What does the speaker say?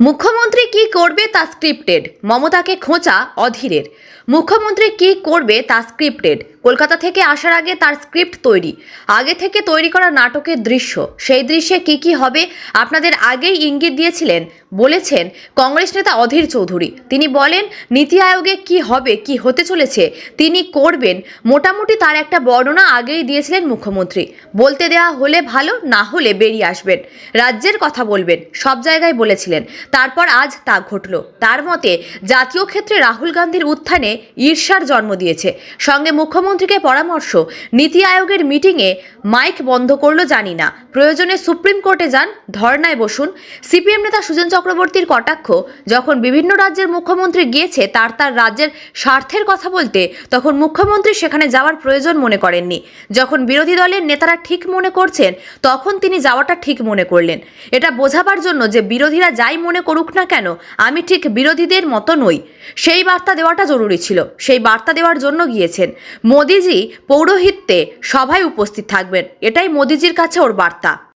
মুখ্যমন্ত্রী কি করবে তা স্ক্রিপ্টেড মমতাকে খোঁচা অধীরের। মুখ্যমন্ত্রী কি করবে তা স্ক্রিপ্টেড কলকাতা থেকে আসার আগে তার স্ক্রিপ্ট তৈরি। আগে থেকে তৈরি করা নাটকের দৃশ্য। সেই দৃশ্যে কি কি হবে আপনাদের আগেই ইঙ্গিত দিয়েছিলেন, বলেছেন কংগ্রেস নেতা অধীর চৌধুরী। তিনি বলেন, নীতি আয়োগে কি হবে, কি হতে চলেছে, তিনি করবেন। মোটামুটি তার একটা বর্ণনা আগেই দিয়েছিলেন মুখ্যমন্ত্রী। বলতে দেওয়া হলে ভালো, না হলে বেরিয়ে আসবেন। রাজ্যের কথা বলবেন, সব জায়গায় বলেছিলেন। তারপর আজ তা ঘটল। তার মতে, জাতীয় ক্ষেত্রে রাহুল গান্ধীর উত্থানে ঈর্ষার জন্ম দিয়েছে। সঙ্গে মুখ্যমন্ত্রীকে পরামর্শ, নীতি আয়োগের মিটিংয়ে মাইক বন্ধ করল জানি না প্রয়োজনে সুপ্রিম কোর্টে যান, ধর্নায় বসুন। সিপিএম নেতা সুজন চক্রবর্তীর কটাক্ষ, যখন বিভিন্ন রাজ্যের মুখ্যমন্ত্রী গিয়েছে, তার তার রাজ্যের স্বার্থের কথা বলতে, তখন মুখ্যমন্ত্রী সেখানে যাওয়ার প্রয়োজন মনে করেননি। যখন বিরোধী দলের নেতারা ঠিক মনে করছেন, তখন তিনি যাওয়াটা ঠিক মনে করলেন। এটা বোঝাবার জন্য যে বিরোধীরা যাই মনে করুক না কেন, আমি ঠিক বিরোধীদের মতো নই। সেই বার্তা দেওয়াটা জরুরি ছিল। সেই বার্তা দেওয়ার জন্য গিয়েছেন। মোদিজি পৌরোহিত্যে সভায় উপস্থিত থাকবেন। এটাই মোদিজির কাছে ওর বার্তা।